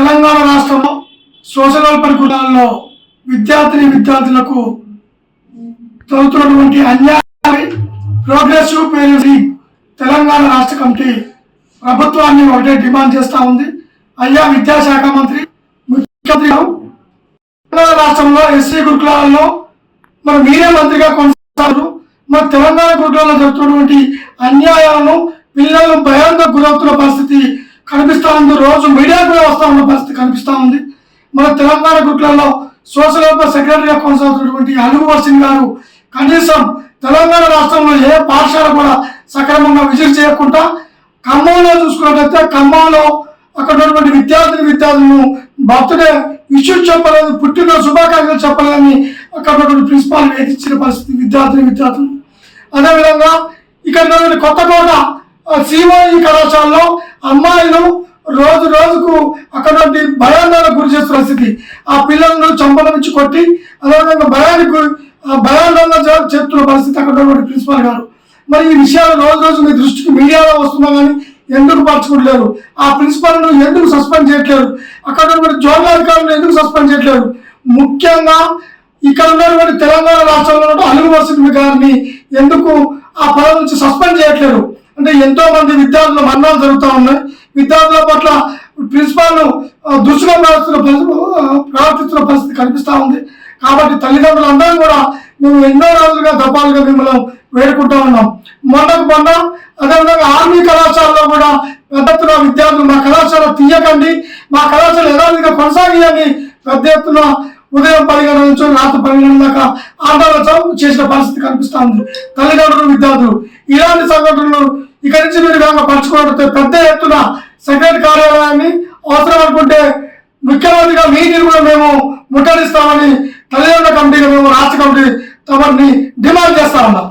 తెలంగాణ రాష్ట్రంలో social welfare కులాల్లో విద్యార్థిని విద్యార్థులకు చదువుతున్నటువంటి అన్యాయ ప్రోగ్రెసివ్ పేరెంట్స్ తెలంగాణ రాష్ట్ర కమిటీ ప్రభుత్వాన్ని ఒకటే డిమాండ్ చేస్తూ ఉంది. అయ్యా విద్యాశాఖ మంత్రి ముఖ్యమంత్రి తెలంగాణ రాష్ట్రంలో ఎస్సీ గురుకులాలలో మరి మీరే మంత్రిగా కొనసాగారు మరి తెలంగాణ గురుకులాల్లో జరుగుతున్నటువంటి అన్యాయాలను పిల్లలను భయాంతో గురవుతున్న పరిస్థితి కనిపిస్తా ఉంది రోజు మీడియా కూడా వస్తా ఉన్న పరిస్థితి కనిపిస్తూ ఉంది. మన తెలంగాణ గుట్లలో సోషల్ వెల్ఫేర్ సెక్రటరీగా కొనసాగుతున్నటువంటి అలుగు సింగ్ గారు కనీసం తెలంగాణ రాష్ట్రంలో ఏ పాఠశాల కూడా సక్రమంగా విజిట్ చేయకుండా ఖమ్మంలో చూసుకున్నట్లయితే ఖమ్మంలో అక్కడ ఉన్నటువంటి విద్యార్థిని విద్యార్థులను బర్త్డే ఇష్యూ చెప్పలేదు పుట్టిన శుభాకాంక్షలు చెప్పలేదని అక్కడ ఉన్నటువంటి ప్రిన్సిపాల్ వేధించిన పరిస్థితి విద్యార్థిని విద్యార్థులు. అదేవిధంగా ఇక్కడ ఉన్నటువంటి కొత్తకోట సిఓఈ కళాశాలలో అమ్మాయిలు రోజు రోజుకు అక్కడ భయాందోళన గురి చేస్తున్న స్థితి. ఆ పిల్లలను చంపల నుంచి కొట్టి అదేవిధంగా భయానికి ఆ భయాందోళన చేస్తున్న పరిస్థితి అక్కడ ఉన్నటువంటి ప్రిన్సిపాల్ గారు. మరి ఈ విషయాలు రోజు రోజు మీ దృష్టికి మీడియాలో వస్తున్నా కానీ ఎందుకు పరచుకోవట్లేరు ఆ ప్రిన్సిపాల్ను ఎందుకు సస్పెండ్ చేయట్లేరు? అక్కడ ఉన్నటువంటి జోన్ల అధికారులను ఎందుకు సస్పెండ్ చేయట్లేరు? ముఖ్యంగా ఇక్కడ ఉన్నటువంటి తెలంగాణ రాష్ట్రంలో ఉన్న అలుగు వర్షిత్ గారిని ఎందుకు ఆ పదవి నుంచి సస్పెండ్ చేయట్లేరు? అంటే ఎంతో మంది విద్యార్థుల మరణాలు జరుగుతూ ఉన్నాయి. విద్యార్థుల పట్ల ప్రిన్సిపాల్ దుస్తుగా ప్రవర్తిస్తున్న పరిస్థితి ప్రవర్తిస్తున్న పరిస్థితి కనిపిస్తూ ఉంది. కాబట్టి తల్లిదండ్రులు అందరం కూడా మేము ఎన్నో రోజులుగా దఫాలుగా మిమ్మల్ని వేడుకుంటూ ఉన్నాం. మొన్నకు మొన్న అదేవిధంగా ఆర్మీ కళాశాలలో కూడా పెద్ద విద్యార్థులు మా కళాశాల తీయకండి మా కళాశాల యథావిధిగా కొనసాగియని పెద్ద ఎత్తున ఉదయం పది గంటల నుంచి రాత్రి పది గంటల దాకా ఆందోళన చేసిన పరిస్థితి కనిపిస్తూ ఉంది. తల్లిదండ్రులు విద్యార్థులు ఇలాంటి సంఘటనలు ఇక్కడి నుంచి మీరు కనుక పంచుకోవడంతో పెద్ద ఎత్తున సెక్రటరీ కార్యాలయాన్ని అవసరం అనుకుంటే ముఖ్యమంత్రిగా మీటింగ్ కూడా మేము ముట్టడిస్తామని తల్లిదండ్రుల కమిటీగా మేము రాష్ట్ర కమిటీ తమని డిమాండ్ చేస్తా ఉన్నాం